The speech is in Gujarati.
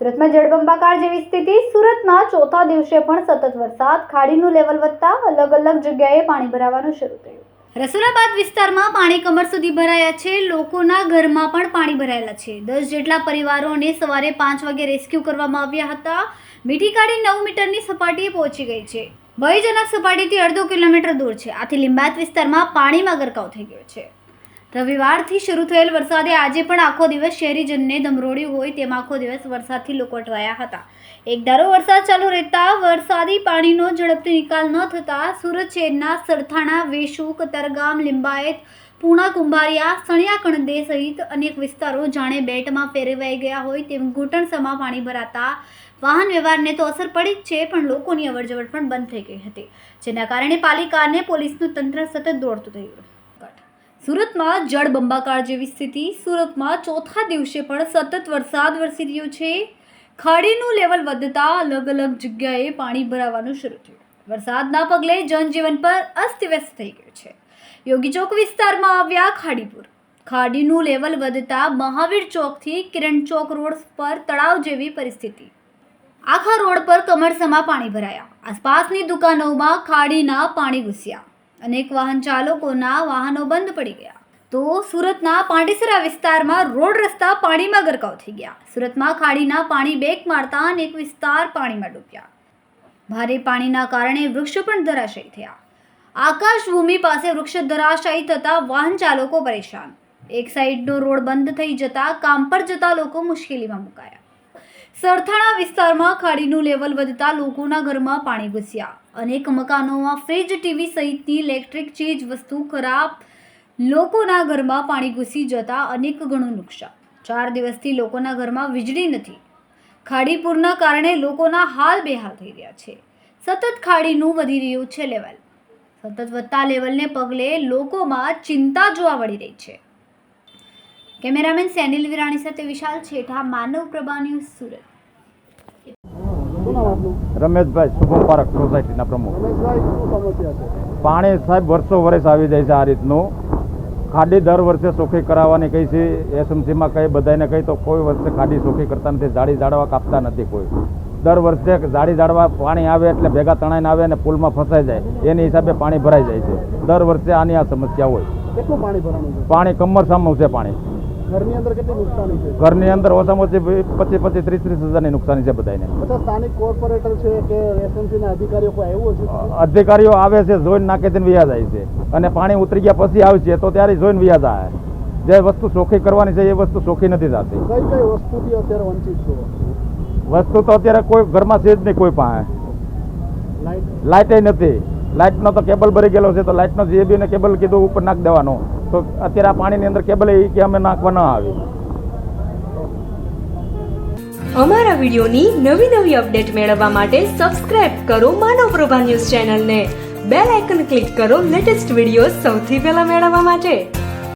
સુરતમાં જળબંબાકાર જેવી સ્થિતિ. સુરતમાં ચોથા દિવસે પણ સતત વરસાદ. ખાડીનું લેવલ વધતા અલગ અલગ જગ્યાએ પાણી ભરાવાનું શરૂ થયું. રસુલાબાદ વિસ્તારમાં પાણી કમર સુધી ભરાયા છે. લોકોના ઘરમાં પણ પાણી ભરાયેલા છે. દસ જેટલા પરિવારોને સવારે પાંચ વાગે રેસ્ક્યુ કરવામાં આવ્યા હતા. મીઠી કાઢી નવ મીટરની સપાટીએ પહોંચી ગઈ છે. ભયજનક સપાટીથી અડધો કિલોમીટર દૂર છે. આથી લિંબાયત વિસ્તારમાં પાણીમાં ગરકાવ થઈ ગયો છે. રવિવારથી શરૂ થયેલ વરસાદે આજે પણ આખો દિવસ શહેરીજનને દમરોડ્યું હોય તેમ આખો દિવસ વરસાદથી લોકો અટવાયા હતા. એકધારો વરસાદ ચાલુ રહેતા વરસાદી પાણીનો ઝડપથી નિકાલ ન થતા સુરત શહેરના સરથાણા વેશુ કતારગામ લિંબાયત પૂણા કુંભારિયા, સણિયા કણદે સહિત અનેક વિસ્તારો જાણે બેટમાં ફેરવાઈ ગયા હોય તેમ ઘૂંટણસમાં પાણી ભરાતા વાહન વ્યવહારને તો અસર પડી જ છે, પણ લોકોની અવરજવર પણ બંધ થઈ ગઈ હતી, જેના કારણે પાલિકાને પોલીસનું તંત્ર સતત દોડતું થયું સુરતમાં જળબંબાકાર જેવી સ્થિતિ, સુરતમાં ચોથા દિવસે પણ સતત વરસાદ વરસી રહ્યો છે. ખાડીનું લેવલ વધતા અલગ અલગ જગ્યાએ પાણી ભરાવાનું શરૂ થયું. વરસાદના પગલે જનજીવન પર અસ્તવ્યસ્ત થઈ ગયું છે. યોગી ચોક વિસ્તારમાં આવ્યા ખાડીપુર. ખાડીનું લેવલ વધતા મહાવીર ચોકથી કિરણ ચોક રોડ પર તળાવ જેવી પરિસ્થિતિ. આખા રોડ પર કમરસમાં પાણી ભરાયા. આસપાસની દુકાનોમાં ખાડીના પાણી ઘૂસ્યા અનેક વાહન ચાલકોના વાહનો બંધ પડી ગયા. તો સુરતના પાંડેસરા વિસ્તારમાં રોડ રસ્તા પાણીમાં ગરકાવ થઈ ગયા. સુરતમાં ખાડીના પાણી બેક મારતા અનેક વિસ્તાર પાણીમાં ડૂબ્યા. ભારે પાણીના કારણે વૃક્ષો પણ ધરાશય થયા. આકાશભૂમિ પાસે વૃક્ષ ધરાશાયી થતાં વાહન ચાલકો પરેશાન. એક સાઈડનો રોડ બંધ થઈ જતા, કામ પર જતા લોકો મુશ્કેલીમાં મુકાયા. સરથાણા વિસ્તારમાં ખાડીનું લેવલ વધતા લોકોના ઘરમાં પાણી ઘૂસ્યા. અનેક મકાનોમાં ફ્રિજ, ટીવી સહિતની ઇલેક્ટ્રિક ચીજ, વસ્તુ ખરાબ લોકોના ઘરમાં પાણી ઘૂસી જતા અનેક ગણું નુકસાન. ચાર દિવસથી લોકોના ઘરમાં વીજળી નથી. ખાડીપુરના કારણે લોકોના હાલ બેહાલ થઈ રહ્યા છે. સતત ખાડીનું વધી રહ્યું છે લેવલ. સતત વધતા લેવલને પગલે લોકોમાં ચિંતા જોવા મળી રહી છે. કેમેરામેન સેનિલ વિરાણી સાથે વિશાલ છેઠા, માનવ પ્રભા ન્યૂઝ સુરત. રમેશભાઈ શુભમ પાર્ક સોસાયટીના પ્રમુખ. પાણી સાહેબ, વર્ષો વર્ષ આવી જાય છે આ રીતનું. ખાડી દર વર્ષે સોખી કરાવવાની કહી છે. એસએમસીમાં કહી બધાને કહી, તો કોઈ વર્ષે ખાડી સોખી કરતા નથી જાડી જાડવા કાપતા નથી કોઈ. દર વર્ષે જાળી જાળવા પાણી આવે એટલે ભેગા તણાઈને આવે અને પુલમાં ફસાઈ જાય. એની હિસાબે પાણી ભરાઈ જાય છે. દર વર્ષે આની આ સમસ્યા હોય. કેટલું પાણી ભરાણું છે? પાણી કમર સામું છે પાણી. ઘરની અંદર કેટલી નુકસાની છે? ઘરની અંદર ઓછામાં ઓછી પચીસ પચીસ ત્રીસ ત્રીસ હજારની નુકસાની છે બધાને અચ્છા સ્થાનિક કોર્પોરેટર છે કે એસએમસી અધિકારીઓ કોઈ આવ્યું છે? અધિકારીઓ આવે છે જોઈને નાખે તેને વ્યાજ જાય છે. અને પાણી ઉતરી ગયા પછી આવશે તો ત્યારે જોઈને વ્યાજ આવે જે વસ્તુ ચોખ્ખી કરવાની છે એ વસ્તુ ચોખ્ખી નથી થતી. કઈ કઈ વસ્તુથી અત્યારે વંચિત છો? વસ્તુ તો અત્યારે કોઈ ઘરમાં છે જ નહીં કોઈ પાસે. લાઇટે નથી. લાઇટનો તો કેબલ ભરી ગયેલો છે, તો લાઇટનો જે બી ને કેબલ કીધું ઉપર નાખ દેવાનો. તો અત્યારે આ પાણીની અંદર કેબલ એ કે અમે નાખવા ન આવી. અમારા વિડીયોની નવી નવી અપડેટ મેળવવા માટે સબસ્ક્રાઇબ કરો માનવ પ્રભા ન્યૂઝ ચેનલને. બેલ આઇકન ક્લિક કરો લેટેસ્ટ વીડિયો સૌથી પહેલા મેળવવા માટે.